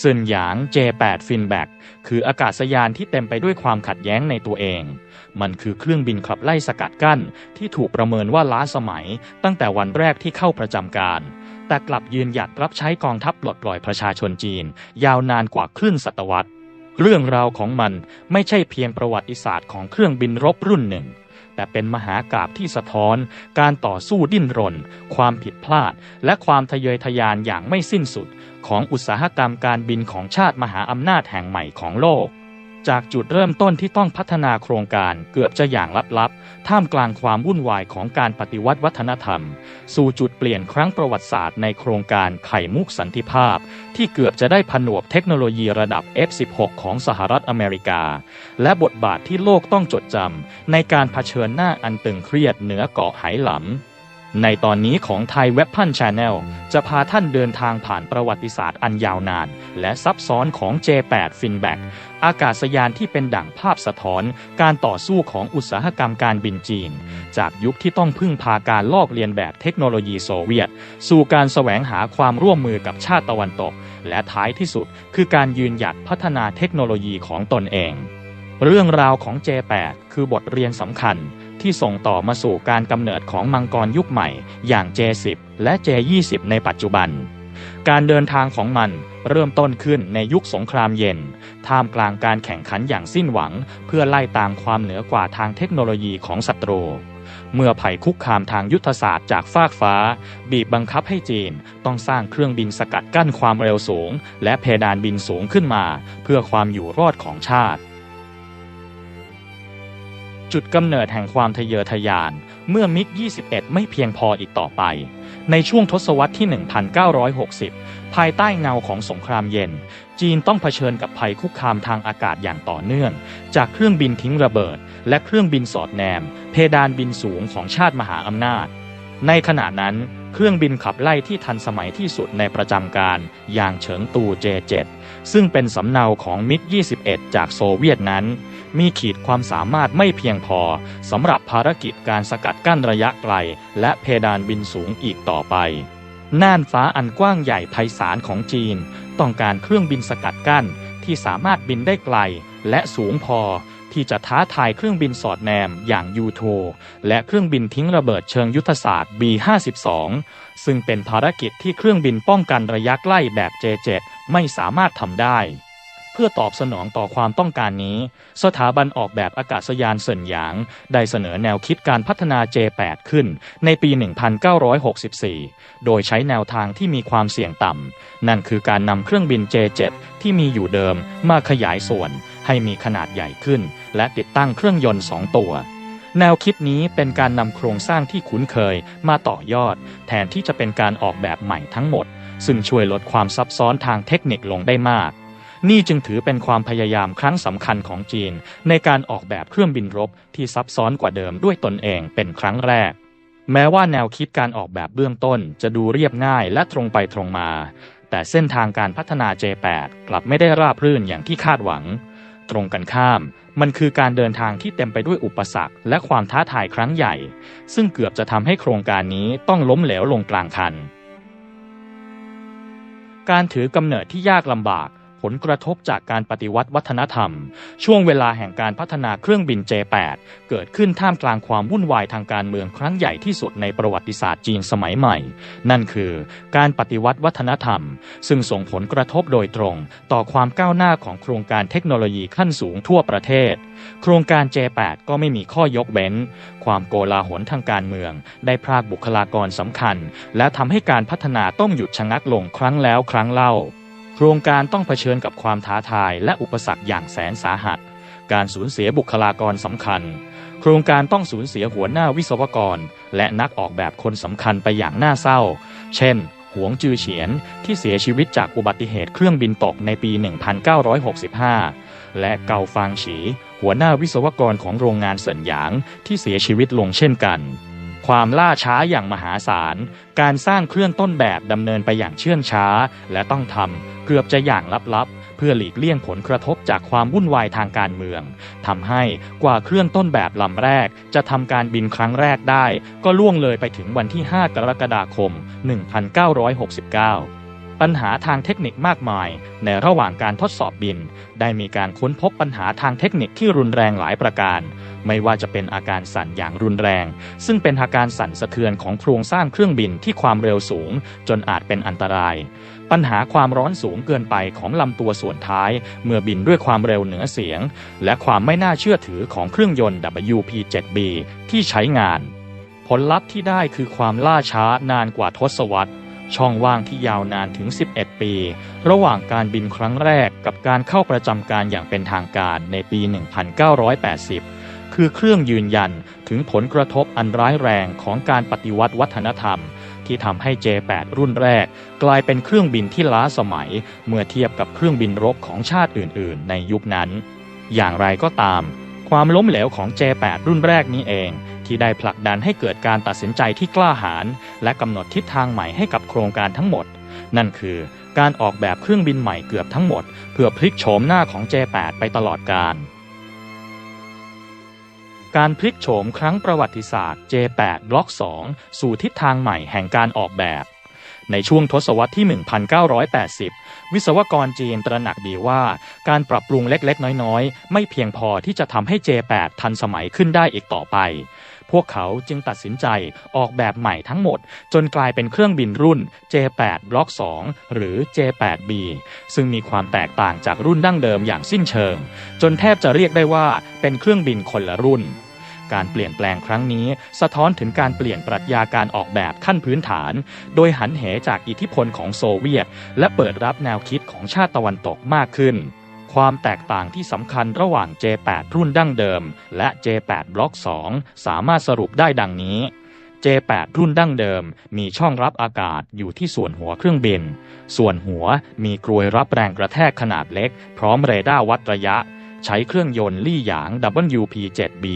ซึนหยาง J8 ฟินแบ็กคืออากาศยานที่เต็มไปด้วยความขัดแย้งในตัวเอง มันคือเครื่องบินขับไล่สกัดกั้น ที่ถูกประเมินว่าล้าสมัย ตั้งแต่วันแรกที่เข้าประจำการ แต่กลับยืนหยัดรับใช้กองทัพปลดปล่อยประชาชนจีน ยาวนานกว่าครึ่งศตวรรษ เรื่องราวของมันไม่ใช่เพียงประวัติศาสตร์ของเครื่องบินรบรุ่นหนึ่ง แต่เป็นมหากราบที่สะท้อน การต่อสู้ดิ้นรน ความผิดพลาด และความทะเยอทะยานอย่างไม่สิ้นสุด ของอุตสาหกรรมการบินของชาติมหาอำนาจแห่งใหม่ของโลก จากจุดเริ่มต้นที่ต้องพัฒนาโครงการเกือบจะอย่างลับๆ ท่ามกลางความวุ่นวายของการปฏิวัติวัฒนธรรม สู่จุดเปลี่ยนครั้งประวัติศาสตร์ในโครงการไข่มุกสันติภาพ ที่เกือบจะได้ผนวกเทคโนโลยีระดับ F16 ของสหรัฐอเมริกา และบทบาทที่โลกต้องจดจำในการเผชิญหน้าอันตึงเครียดเหนือเกาะไหหลำ ในตอนนี้ของไทยเว็บพันชาแนลจะพาท่านเดินทางผ่านประวัติศาสตร์อันยาวนาน และซับซ้อนของ J8 f i n b a c k อากาศยานที่เป็นดั่งภาพสะท้อน การต่อสู้ของอุตสาหกรรมการบินจีน จากยุคที่ต้องพึ่งพาการลอกเลียนแบบเทคโนโลยีโซเวียต สู่การแสวงหาความร่วมมือกับชาติตะวันตก และท้ายที่สุด คือการยืนหยัดพัฒนาเทคโนโลยีของตนเอง เรื่องราวของ J8 คือบทเรียนสำคัญ ที่ส่งต่อมาสู่การกำเนิดของมังกรยุคใหม่ อย่าง J10 และ J20 ในปัจจุบัน การเดินทางของมันเริ่มต้นขึ้นในยุคสงครามเย็น ท่ามกลางการแข่งขันอย่างสิ้นหวัง เพื่อไล่ตามความเหนือกว่าทางเทคโนโลยีของศัตรู เมื่อภัยคุกคามทางยุทธศาสตร์จากฟากฟ้า บีบบังคับให้จีนต้องสร้างเครื่องบินสกัดกั้นความเร็วสูง และเพดานบินสูงขึ้นมา เพื่อความอยู่รอดของชาติ จุดกำเนิดแห่งความทะเยอทะยาน เมื่อมิก 21 ไม่เพียงพออีกต่อไป ในช่วงทศวรรษที่ 1960 ภายใต้เงาของสงครามเย็น จีนต้องเผชิญกับภัยคุกคามทางอากาศอย่างต่อเนื่อง จากเครื่องบินทิ้งระเบิด และเครื่องบินสอดแนม เพดานบินสูงของชาติมหาอำนาจ ในขณะนั้นเครื่องบินขับไล่ที่ทันสมัยที่สุดในประจำการ อย่างเฉิงตู J7 ซึ่งเป็นสำเนาของมิก 21 จากโซเวียตนั้น มีขีดความสามารถไม่เพียงพอสำหรับภารกิจการสกัดกั้นระยะไกล และเพดานบินสูงอีกต่อไปน่านฟ้าอันกว้างใหญ่ไพศาลของจีน ต้องการเครื่องบินสกัดกั้นที่สามารถบินได้ไกล และสูงพอที่จะท้าทายเครื่องบินสอดแนมอย่างยูโทและเครื่องบินทิ้งระเบิดเชิงยุทธศาสตร์ B52 ซึ่งเป็นภารกิจที่เครื่องบินป้องกันระยะใกล้แบบ J7 ไม่สามารถทำได้ เพื่อตอบสนองต่อความต้องการนี้ สถาบันออกแบบอากาศยานเซินหยาง ได้เสนอแนวคิดการพัฒนา J8 ขึ้นในปี 1964 โดยใช้แนวทางที่มีความเสี่ยงต่ำ นั่นคือการนำเครื่องบิน J7 ที่มีอยู่เดิมมาขยายส่วน ให้มีขนาดใหญ่ขึ้น และติดตั้งเครื่องยนต์ 2 ตัวแนวคิดนี้เป็นการนำโครงสร้างที่คุ้นเคยมาต่อยอด แทนที่จะเป็นการออกแบบใหม่ทั้งหมด ซึ่งช่วยลดความซับซ้อนทางเทคนิคลงได้มาก นี่จึงถือเป็นความพยายามครั้งสำคัญของจีน ในการออกแบบเครื่องบินรบที่ซับซ้อนกว่าเดิมด้วยตนเองเป็นครั้งแรก แม้ว่าแนวคิดการออกแบบเบื้องต้นจะดูเรียบง่ายและตรงไปตรงมา แต่เส้นทางการพัฒนา J8 กลับไม่ได้ราบรื่นอย่างที่คาดหวัง ตรงกันข้ามมันคือการเดินทางที่เต็มไปด้วยอุปสรรคและความท้าทายครั้งใหญ่ ซึ่งเกือบจะทำให้โครงการนี้ต้องล้มเหลวลงกลางคัน การถือกำเนิดที่ยากลำบาก ผลกระทบจากการปฏิวัติวัฒนธรรม ช่วงเวลาแห่งการพัฒนาเครื่องบิน J8 เกิดขึ้นท่ามกลางความวุ่นวายทางการเมืองครั้งใหญ่ที่สุดในประวัติศาสตร์จีนสมัยใหม่ นั่นคือการปฏิวัติวัฒนธรรม ซึ่งส่งผลกระทบโดยตรง ต่อความก้าวหน้าของโครงการเทคโนโลยีขั้นสูงทั่วประเทศ โครงการ J8 ก็ไม่มีข้อยกเว้น ความโกลาหลทางการเมือง ได้พรากบุคลากรสำคัญ และทำให้การพัฒนาต้องหยุดชะงักลงครั้งแล้วครั้งเล่า โครงการต้องเผชิญกับความท้าทายและอุปสรรคอย่างแสนสาหัส การสูญเสียบุคลากรสำคัญ โครงการต้องสูญเสียหัวหน้าวิศวกร และนักออกแบบคนสำคัญไปอย่างน่าเศร้า เช่น หวงจือเฉียนที่เสียชีวิตจากอุบัติเหตุเครื่องบินตกในปี 1965 และเกาฟางฉี หัวหน้าวิศวกรของโรงงานเซินหยางที่เสียชีวิตลงเช่นกัน ความล่าช้าอย่างมหาศาล การสร้างเครื่องต้นแบบดำเนินไปอย่างเชื่องช้า และต้องทำเกือบจะอย่างลับๆ เพื่อหลีกเลี่ยงผลกระทบจากความวุ่นวายทางการเมืองทำให้กว่าเครื่องต้นแบบลำแรก จะทำการบินครั้งแรกได้ ก็ล่วงเลยไปถึงวันที่ 5 กรกฎาคม 1969 ปัญหาทางเทคนิคมากมาย ในระหว่างการทดสอบบิน ได้มีการค้นพบปัญหาทางเทคนิคที่รุนแรงหลายประการ ไม่ว่าจะเป็นอาการสั่นอย่างรุนแรง ซึ่งเป็นอาการสั่นสะเทือนของโครงสร้างเครื่องบินที่ความเร็วสูง จนอาจเป็นอันตราย ปัญหาความร้อนสูงเกินไปของลำตัวส่วนท้าย เมื่อบินด้วยความเร็วเหนือเสียง และความไม่น่าเชื่อถือของเครื่องยนต์ WP7B ที่ใช้งาน ผลลัพธ์ที่ได้คือความล่าช้านานกว่าทศวรรษ ช่องว่างที่ยาวนานถึง 11 ปี ระหว่างการบินครั้งแรกกับการเข้าประจำการอย่างเป็นทางการในปี 1980 คือเครื่องยืนยันถึงผลกระทบอันร้ายแรงของการปฏิวัติวัฒนธรรม ที่ทำให้ J8 รุ่นแรก กลายเป็นเครื่องบินที่ล้าสมัย เมื่อเทียบกับเครื่องบินรบของชาติอื่น ๆ ในยุคนั้น อย่างไรก็ตาม ความล้มเหลวของ J8 รุ่นแรกนี้เอง ที่ได้ผลักดันให้เกิดการตัดสินใจที่กล้าหาญและกำหนดทิศทางใหม่ให้กับโครงการทั้งหมด นั่นคือการออกแบบเครื่องบินใหม่เกือบทั้งหมด เพื่อพลิกโฉมหน้าของ J8 ไปตลอดกาลการพลิกโฉมครั้งประวัติศาสตร์ J8 บล็อก 2 สู่ทิศทางใหม่แห่งการออกแบบในช่วงทศวรรษที่ 1980 วิศวกรจีนตระหนักดีว่า การปรับปรุงเล็กๆ น้อยๆ ไม่เพียงพอที่จะทำให้ J8 ทันสมัยขึ้นได้อีกต่อไป พวกเขาจึงตัดสินใจออกแบบใหม่ทั้งหมด จนกลายเป็นเครื่องบินรุ่น J8 บล็อก2หรือ J8B ซึ่งมีความแตกต่างจากรุ่นดั้งเดิมอย่างสิ้นเชิง จนแทบจะเรียกได้ว่าเป็นเครื่องบินคนละรุ่นการเปลี่ยนแปลงครั้งนี้ สะท้อนถึงการเปลี่ยนปรัชญาการออกแบบขั้นพื้นฐาน โดยหันเหจากอิทธิพลของโซเวียต และเปิดรับแนวคิดของชาติตะวันตกมากขึ้น ความแตกต่างที่สำคัญระหว่าง J8 รุ่นดั้งเดิม และ J8 บล็อก2สามารถสรุปได้ดังนี้ J8 รุ่นดั้งเดิม มีช่องรับอากาศอยู่ที่ส่วนหัวเครื่องบิน ส่วนหัวมีกรวยรับแรงกระแทกขนาดเล็ก พร้อมเรดาร์วัดระยะ ใช้เครื่องยนต์ลี่หยาง WP7B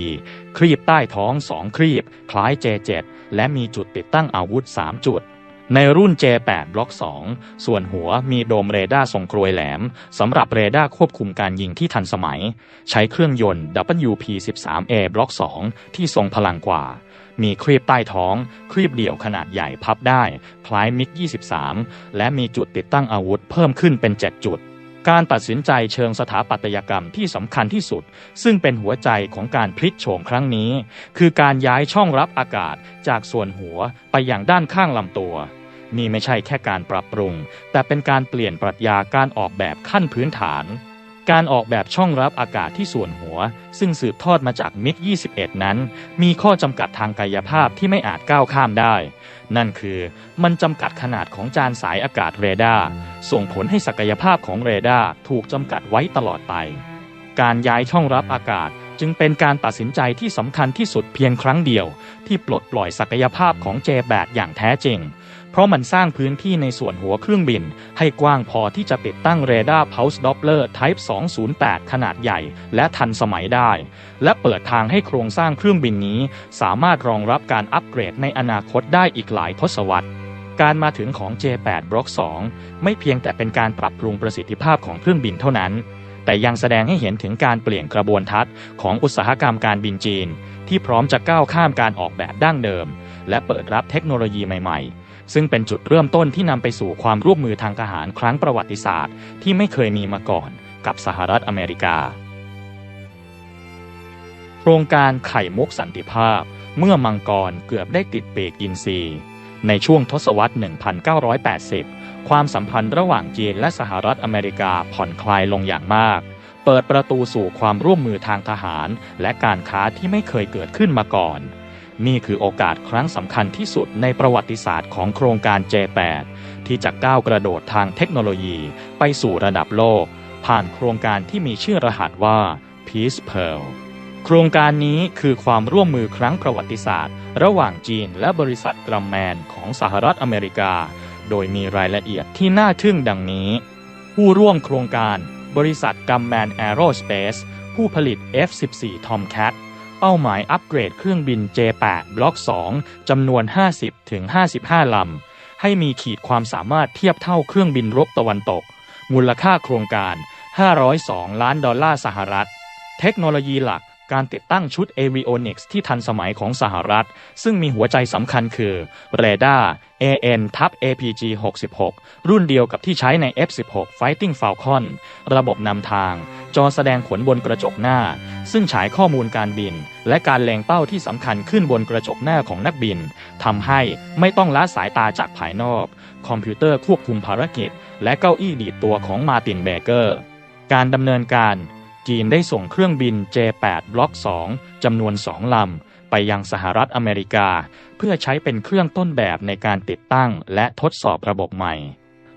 ครีบใต้ท้อง 2 ครีบ คล้าย J7 และมีจุดติดตั้งอาวุธ 3 จุด ในรุ่น J8 บล็อก 2 ส่วนหัวมีโดมเรดาร์ทรงกรวยแหลมสำหรับเรดาร์ควบคุมการยิงที่ทันสมัย ใช้เครื่องยนต์ WP13A บล็อก 2 ที่ทรงพลังกว่า มีครีบใต้ท้อง ครีบเดี่ยวขนาดใหญ่พับได้ คล้ายมิก 23 และมีจุดติดตั้งอาวุธเพิ่มขึ้นเป็น 7 จุดการตัดสินใจเชิงสถาปัตยกรรมที่สำคัญที่สุด ซึ่งเป็นหัวใจของการพลิกโฉมครั้งนี้ คือการย้ายช่องรับอากาศจากส่วนหัวไปอย่างด้านข้างลำตัว นี่ไม่ใช่แค่การปรับปรุง แต่เป็นการเปลี่ยนปรัชญาการออกแบบขั้นพื้นฐาน การออกแบบช่องรับอากาศที่ส่วนหัว ซึ่งสืบทอดมาจากมิก21 นั้น มีข้อจำกัดทางกายภาพที่ไม่อาจก้าวข้ามได้ นั่นคือมันจำกัดขนาดของจานสายอากาศเรดาร์ส่งผลให้ศักยภาพของเรดาร์ถูกจำกัดไว้ตลอดไป การย้ายช่องรับอากาศจึงเป็นการตัดสินใจที่สำคัญที่สุดเพียงครั้งเดียว ที่ปลดปล่อยศักยภาพของ J8 อย่างแท้จริง เพราะมันสร้างพื้นที่ในส่วนหัวเครื่องบิน ให้กว้างพอที่จะติดตั้งเรดาร์ Pulse Doppler Type 208 ขนาดใหญ่และทันสมัยได้ และเปิดทางให้โครงสร้างเครื่องบินนี้ สามารถรองรับการอัปเกรดในอนาคตได้อีกหลายทศวรรษการมาถึงของ J8 Block 2 ไม่เพียงแต่เป็นการปรับปรุงประสิทธิภาพของเครื่องบินเท่านั้น แต่ยังแสดงให้เห็นถึงการเปลี่ยนกระบวนทัศน์ของอุตสาหกรรมการบินจีน ที่พร้อมจะก้าวข้ามการออกแบบดั้งเดิม และเปิดรับเทคโนโลยีใหม่ๆ ซึ่งเป็นจุดเริ่มต้นที่นำไปสู่ความร่วมมือทางทหารครั้งประวัติศาสตร์ ที่ไม่เคยมีมาก่อนกับสหรัฐอเมริกา โครงการไข่มุกสันติภาพ เมื่อมังกรเกือบได้ติดเปีกอินทรีในช่วงทศวรรษ 1980 ความสัมพันธ์ระหว่างจีนและสหรัฐอเมริกาผ่อนคลายลงอย่างมาก เปิดประตูสู่ความร่วมมือทางทหาร และการค้าที่ไม่เคยเกิดขึ้นมาก่อน นี่คือโอกาสครั้งสำคัญที่สุดในประวัติศาสตร์ของโครงการ J8 ที่จะก้าวกระโดดทางเทคโนโลยีไปสู่ระดับโลก ผ่านโครงการที่มีชื่อรหัสว่า Peace Pearl โครงการนี้คือความร่วมมือครั้งประวัติศาสตร์ ระหว่างจีนและบริษัทกรัมแมนของสหรัฐอเมริกา โดยมีรายละเอียดที่น่าทึ่งดังนี้ ผู้ร่วมโครงการ บริษัทกัมแมนแอโรสเปซผู้ผลิต F-14 Tomcat เป้าหมายอัปเกรดเครื่องบิน J8 บล็อก 2 จำนวน 50-55 ลำ ให้มีขีดความสามารถเทียบเท่าเครื่องบินรบตะวันตก มูลค่าโครงการ 502 ล้านดอลลาร์สหรัฐ เทคโนโลยีหลัก การติดตั้งชุด Avionics ที่ทันสมัยของสหรัฐ ซึ่งมีหัวใจสำคัญคือเรดาร์ AN ทับ APG 66 รุ่นเดียวกับที่ใช้ใน F16 Fighting Falcon ระบบนำทาง จอแสดงผลบนกระจกหน้า ซึ่งฉายข้อมูลการบิน และการเล็งเป้าที่สำคัญขึ้นบนกระจกหน้าของนักบินทำให้ไม่ต้องละสายตาจากภายนอก คอมพิวเตอร์ควบคุมภารกิจ และเก้าอี้ดีดตัวของมาตินเบเกอร์การดำเนินการ จีนได้ส่งเครื่องบิน J8 Block 2จำนวน 2 ลำ ไปยังสหรัฐอเมริกา เพื่อใช้เป็นเครื่องต้นแบบในการติดตั้งและทดสอบระบบใหม่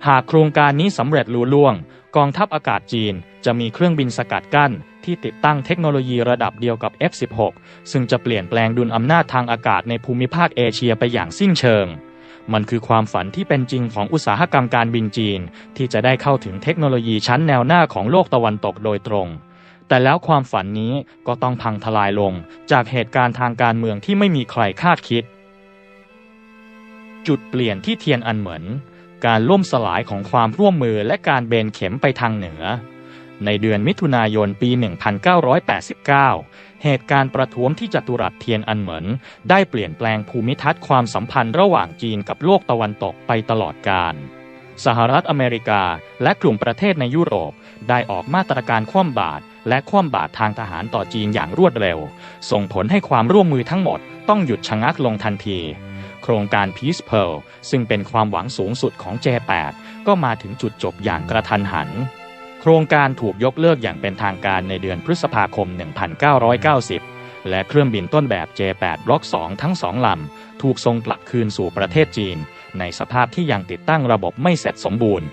หากโครงการนี้สำเร็จลุล่วง กองทัพอากาศจีนจะมีเครื่องบินสกัดกั้น ที่ติดตั้งเทคโนโลยีระดับเดียวกับ F16 ซึ่งจะเปลี่ยนแปลงดุลอำนาจทางอากาศในภูมิภาคเอเชียไปอย่างสิ้นเชิงมันคือความฝันที่เป็นจริงของอุตสาหกรรมการบินจีน ที่จะได้เข้าถึงเทคโนโลยีชั้นแนวหน้าของโลกตะวันตกโดยตรง แต่แล้วความฝันนี้ก็ต้องพังทลายลงจากเหตุการณ์ทางการเมืองที่ไม่มีใครคาดคิด จุดเปลี่ยนที่เทียนอันเหมือน การล่มสลายของความร่วมมือและการเบนเข็มไปทางเหนือ ในเดือนมิถุนายนปี 1989 เหตุการณ์ประท้วงที่จัตุรัสเทียนอันเหมินได้เปลี่ยนแปลงภูมิทัศน์ความสัมพันธ์ระหว่างจีนกับโลกตะวันตกไปตลอดกาลสหรัฐอเมริกาและกลุ่มประเทศในยุโรปได้ออกมาตรการคว่ำบาตร และคว่ำบาตรทางทหารต่อจีนอย่างรวดเร็ว ส่งผลให้ความร่วมมือทั้งหมดต้องหยุดชะงักลงทันที โครงการ Peace Pearl ซึ่งเป็นความหวังสูงสุดของ J8 ก็มาถึงจุดจบอย่างกระทันหัน โครงการถูกยกเลิกอย่างเป็นทางการในเดือนพฤษภาคม 1990 และเครื่องบินต้นแบบ J8 Block 2 ทั้งสองลำถูกส่งกลับคืนสู่ประเทศจีน ในสภาพที่ยังติดตั้งระบบไม่เสร็จสมบูรณ์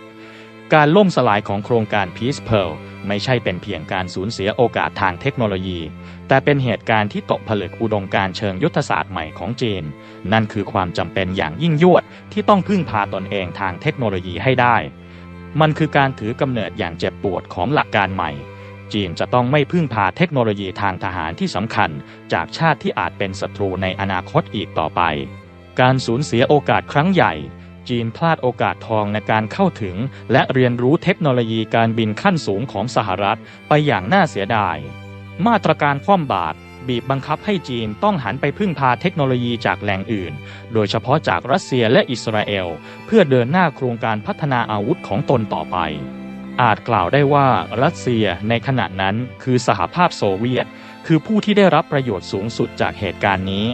การล่มสลายของโครงการ Peace Pearl ไม่ใช่เป็นเพียงการสูญเสียโอกาสทางเทคโนโลยี แต่เป็นเหตุการณ์ที่ตกผลึกอุดมการเชิงยุทธศาสตร์ใหม่ของจีน นั่นคือความจำเป็นอย่างยิ่งยวดที่ต้องพึ่งพาตนเองทางเทคโนโลยีให้ได้ มันคือการถือกำเนิดอย่างเจ็บปวดของหลักการใหม่ จีนจะต้องไม่พึ่งพาเทคโนโลยีทางทหารที่สำคัญ จากชาติที่อาจเป็นศัตรูในอนาคตอีกต่อไป การสูญเสียโอกาสครั้งใหญ่ จีนพลาดโอกาสทองในการเข้าถึง และเรียนรู้เทคโนโลยีการบินขั้นสูงของสหรัฐไปอย่างน่าเสียดาย มาตรการคว่ำบาตรบีบบังคับให้จีนต้องหันไปพึ่งพาเทคโนโลยีจากแหล่งอื่น โดยเฉพาะจากรัสเซียและอิสราเอล เพื่อเดินหน้าโครงการพัฒนาอาวุธของตนต่อไป อาจกล่าวได้ว่ารัสเซียในขณะนั้นคือสหภาพโซเวียต คือผู้ที่ได้รับประโยชน์สูงสุดจากเหตุการณ์นี้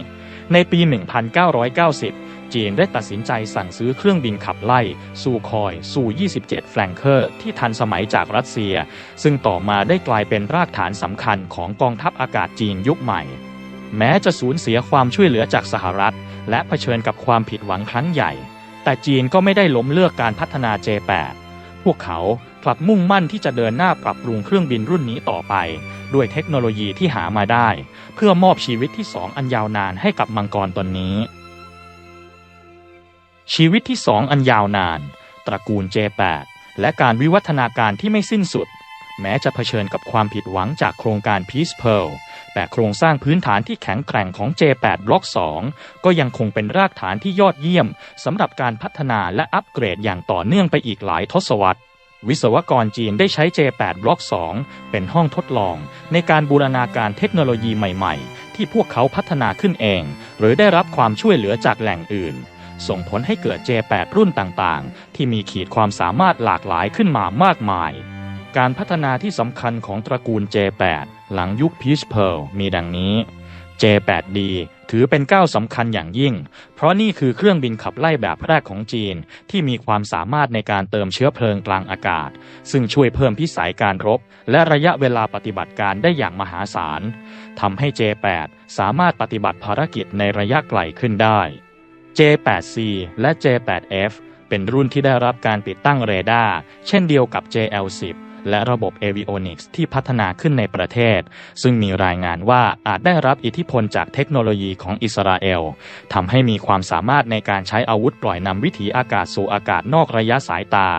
ในปี 1990 จีนได้ตัดสินใจสั่งซื้อเครื่องบินขับไล่ซูคอยซู27 แฟลงเคอร์ที่ทันสมัยจากรัสเซีย ซึ่งต่อมาได้กลายเป็นรากฐานสำคัญของกองทัพอากาศจีนยุคใหม่ แม้จะสูญเสียความช่วยเหลือจากสหรัฐ และเผชิญกับความผิดหวังครั้งใหญ่ แต่จีนก็ไม่ได้ล้มเลิกการพัฒนา J8 พวกเขากลับมุ่งมั่นที่จะเดินหน้าปรับปรุงเครื่องบินรุ่นนี้ต่อไป ด้วยเทคโนโลยีที่หามาได้ เพื่อมอบชีวิตที่สองอันยาวนานให้กับมังกรตนนี้ ชีวิตที่สองอันยาวนาน ตระกูล J8 และการวิวัฒนาการที่ไม่สิ้นสุด แม้จะเผชิญกับความผิดหวังจากโครงการ Peace Pearl แต่โครงสร้างพื้นฐานที่แข็งแกร่งของ J8 Block 2 ก็ยังคงเป็นรากฐานที่ยอดเยี่ยมสำหรับการพัฒนาและอัปเกรดอย่างต่อเนื่องไปอีกหลายทศวรรษ วิศวกรจีนได้ใช้ J8 Block 2 เป็นห้องทดลอง ในการบูรณาการเทคโนโลยีใหม่ ๆ ที่พวกเขาพัฒนาขึ้นเอง หรือได้รับความช่วยเหลือจากแหล่งอื่น ส่งผลให้เกิด J8 รุ่นต่างๆ ที่มีขีดความสามารถหลากหลายขึ้นมามากมาย การพัฒนาที่สำคัญของตระกูล J8 หลังยุค Peace Pearl มีดังนี้ J8D ถือเป็นก้าวสำคัญอย่างยิ่ง เพราะนี่คือเครื่องบินขับไล่แบบแรกของจีน ที่มีความสามารถในการเติมเชื้อเพลิงกลางอากาศ ซึ่งช่วยเพิ่มพิสัยการรบ และระยะเวลาปฏิบัติการได้อย่างมหาศาลทำให้ J8 สามารถปฏิบัติภารกิจในระยะไกลขึ้นได้ J8C และ J8F เป็นรุ่นที่ได้รับการติดตั้งเรดาร์เช่นเดียวกับ JL10 และระบบ Avionics ที่พัฒนาขึ้นในประเทศ ซึ่งมีรายงานว่าอาจได้รับอิทธิพลจากเทคโนโลยีของอิสราเอลทำให้มีความสามารถในการใช้อาวุธปล่อยนำวิถีอากาศสู่อากาศนอกระยะสายตา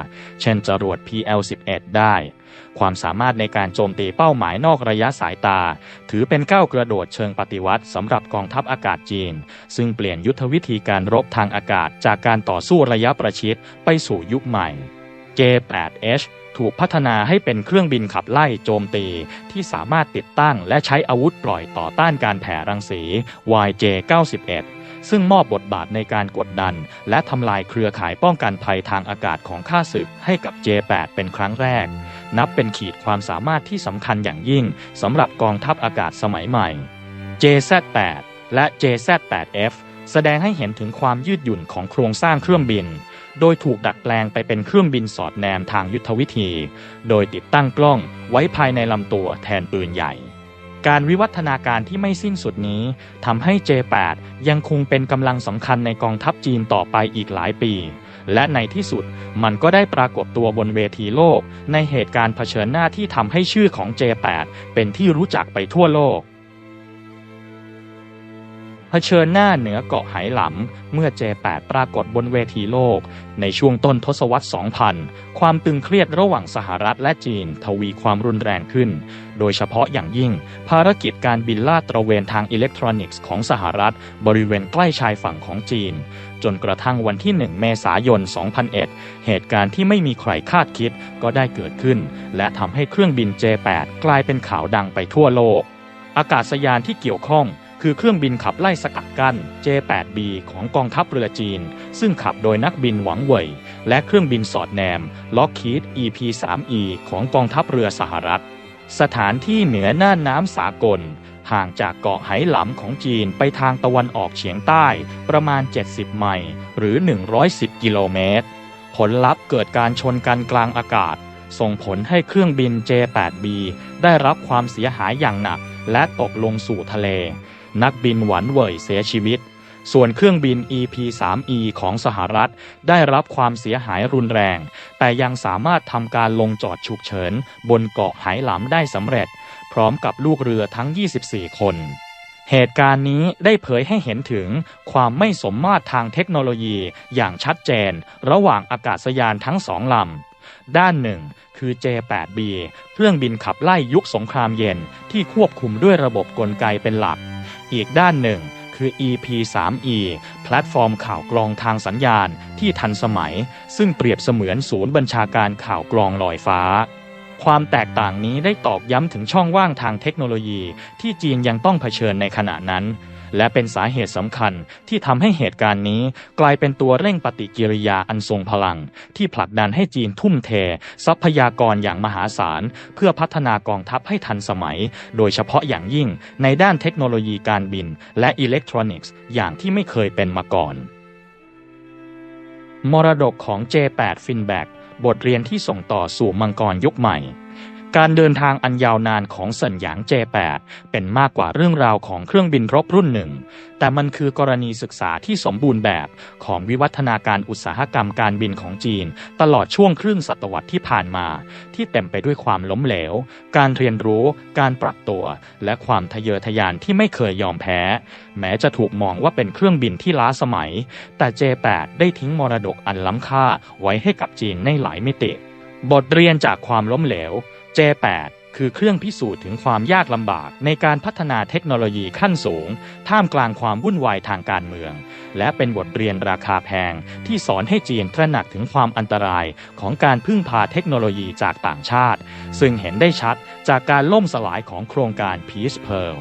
เช่นจรวด PL-11 ได้ ความสามารถในการโจมตีเป้าหมายนอกระยะสายตา ถือเป็นก้าวกระโดดเชิงปฏิวัติสำหรับกองทัพอากาศจีน ซึ่งเปลี่ยนยุทธวิธีการรบทางอากาศจากการต่อสู้ระยะประชิดไปสู่ยุคใหม่ J8H ถูกพัฒนาให้เป็นเครื่องบินขับไล่โจมตี ที่สามารถติดตั้งและใช้อาวุธปล่อยต่อต้านการแผ่รังสี YJ-91 ซึ่งมอบบทบาทในการกดดัน และทำลายเครือข่ายป้องกันภัยทางอากาศของข้าศึกให้กับ J8 เป็นครั้งแรก นับเป็นขีดความสามารถที่สำคัญอย่างยิ่งสำหรับกองทัพอากาศสมัยใหม่ JZ8 และ JZ8F แสดงให้เห็นถึงความยืดหยุ่นของโครงสร้างเครื่องบิน โดยถูกดัดแปลงไปเป็นเครื่องบินสอดแนมทางยุทธวิธี โดยติดตั้งกล้องไว้ภายในลำตัวแทนปืนใหญ่ การวิวัฒนาการที่ไม่สิ้นสุดนี้ทำให้ J8 ยังคงเป็นกำลังสำคัญในกองทัพจีนต่อไปอีกหลายปี และในที่สุดมันก็ได้ปรากฏตัวบนเวทีโลก ในเหตุการณ์เผชิญหน้าที่ทำให้ชื่อของ J8 เป็นที่รู้จักไปทั่วโลก เผชิญหน้าเหนือเกาะไหหลำเมื่อ J8 ปรากฏบนเวทีโลก ในช่วงต้นทศวรรษ 2000 ความตึงเครียดระหว่างสหรัฐและจีน ทวีความรุนแรงขึ้น โดยเฉพาะอย่างยิ่ง ภารกิจการบินลาดตระเวนทางอิเล็กทรอนิกส์ของสหรัฐ บริเวณใกล้ชายฝั่งของจีน จนกระทั่งวันที่ 1 เมษายน 2001 เหตุการณ์ที่ไม่มีใครคาดคิดก็ได้เกิดขึ้น และทำให้เครื่องบิน J8 กลายเป็นข่าวดังไปทั่วโลก อากาศยานที่เกี่ยวข้อง คือเครื่องบินขับไล่สกัดกั้น J8B ของกองทัพเรือจีน ซึ่งขับโดยนักบินหวังเว่ย และเครื่องบินสอดแนม Lockheed EP-3E ของกองทัพเรือสหรัฐ สถานที่เหนือหน่านน้ำสากล ห่างจากเกาะไหหลำของจีนไปทางตะวันออกเฉียงใต้ ประมาณ 70 ไมล์หรือ 110 กิโลเมตร ผลลัพธ์เกิดการชนกันกลางอากาศส่งผลให้เครื่องบิน J8B ได้รับความเสียหายอย่างหนัก และตกลงสู่ทะเล นักบินหวันเหว่ยเสียชีวิต ส่วนเครื่องบิน EP-3E ของสหรัฐได้รับความเสียหายรุนแรง แต่ยังสามารถทำการลงจอดฉุกเฉิน บนเกาะไหหลำได้สำเร็จ พร้อมกับลูกเรือทั้ง 24 คนเหตุการณ์นี้ได้เผยให้เห็นถึงความไม่สมมาตรทางเทคโนโลยีอย่างชัดเจน ระหว่างอากาศยานทั้งสองลำ ด้านหนึ่งคือ J8B เครื่องบินขับไล่ยุคสงครามเย็นที่ควบคุมด้วยระบบกลไกเป็นหลัก อีกด้านหนึ่งคือ EP3E แพลตฟอร์มข่าวกรองทางสัญญาณที่ทันสมัย ซึ่งเปรียบเสมือนศูนย์บัญชาการข่าวกรองลอยฟ้า ความแตกต่างนี้ได้ตอกย้ำถึงช่องว่างทางเทคโนโลยี ที่จีนยังต้องเผชิญในขณะนั้น และเป็นสาเหตุสำคัญที่ทำให้เหตุการณ์นี้ กลายเป็นตัวเร่งปฏิกิริยาอันทรงพลัง ที่ผลักดันให้จีนทุ่มเท ทรัพยากรอย่างมหาศาล เพื่อพัฒนากองทัพให้ทันสมัย โดยเฉพาะอย่างยิ่งในด้านเทคโนโลยีการบิน และอิเล็กทรอนิกส์ อย่างที่ไม่เคยเป็นมาก่อน มรดกของ J8 Finback บทเรียนที่ส่งต่อสู่มังกรยุคใหม่ การเดินทางอันยาวนานของเซินหยาง J8 เป็นมากกว่าเรื่องราวของเครื่องบินรบรุ่นหนึ่ง แต่มันคือกรณีศึกษาที่สมบูรณ์แบบของวิวัฒนาการอุตสาหกรรมการบินของจีน ตลอดช่วงครึ่งศตวรรษที่ผ่านมา ที่เต็มไปด้วยความล้มเหลว การเรียนรู้ การปรับตัว และความทะเยอทะยานที่ไม่เคยยอมแพ้ แม้จะถูกมองว่าเป็นเครื่องบินที่ล้าสมัย แต่ J8 ได้ทิ้งมรดกอันล้ำค่าไว้ให้กับจีนในหลายมิติ บทเรียนจากความล้มเหลว J8 คือเครื่องพิสูจน์ถึงความยากลำบากในการพัฒนาเทคโนโลยีขั้นสูง ท่ามกลางความวุ่นวายทางการเมือง และเป็นบทเรียนราคาแพง ที่สอนให้จีนตระหนักถึงความอันตรายของการพึ่งพาเทคโนโลยีจากต่างชาติ ซึ่งเห็นได้ชัดจากการล่มสลายของโครงการ Peace Pearl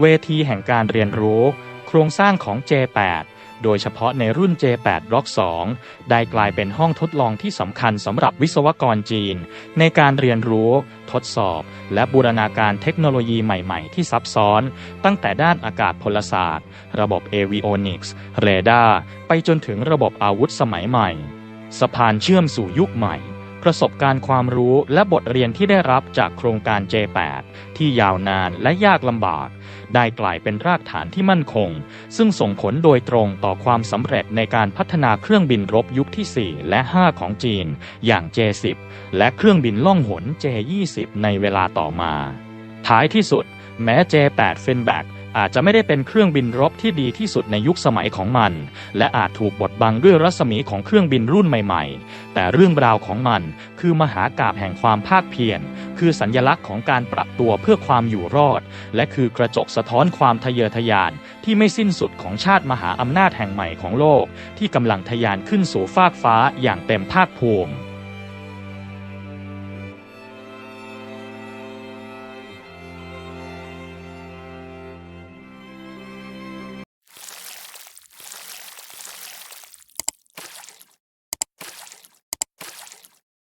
เวทีแห่งการเรียนรู้ โครงสร้างของ J8 โดยเฉพาะในรุ่น J8 Block 2 ได้กลายเป็นห้องทดลองที่สำคัญสำหรับวิศวกรจีน ในการเรียนรู้ ทดสอบ และบูรณาการเทคโนโลยีใหม่ๆ ที่ซับซ้อน ตั้งแต่ด้านอากาศพลศาสตร์ ระบบ Avionics เรดาร์ไปจนถึงระบบอาวุธสมัยใหม่ สะพานเชื่อมสู่ยุคใหม่ ประสบการณ์ความรู้และบทเรียนที่ได้รับจากโครงการ J8 ที่ยาวนานและยากลำบาก ได้กลายเป็นรากฐานที่มั่นคง ซึ่งส่งผลโดยตรงต่อความสำเร็จในการพัฒนาเครื่องบินรบยุคที่ 4 และ 5 ของจีน อย่าง J10 และเครื่องบินล่องหน J20 ในเวลาต่อมา ท้ายที่สุด แม้ J8 f i n b a c k อาจจะไม่ได้เป็นเครื่องบินรบที่ดีที่สุดในยุคสมัยของมัน และอาจถูกบดบังด้วยรัศมีของเครื่องบินรุ่นใหม่ ๆ แต่เรื่องราวของมันคือมหากาบแห่งความภาคเพียร คือสัญญลักษณ์ของการปรับตัวเพื่อความอยู่รอด และคือกระจกสะท้อนความทะเยอทะยานที่ไม่สิ้นสุดของชาติมหาอำนาจแห่งใหม่ของโลก ที่กำลังทะยานขึ้นสู่ฟากฟ้าอย่างเต็มภาคภูมิ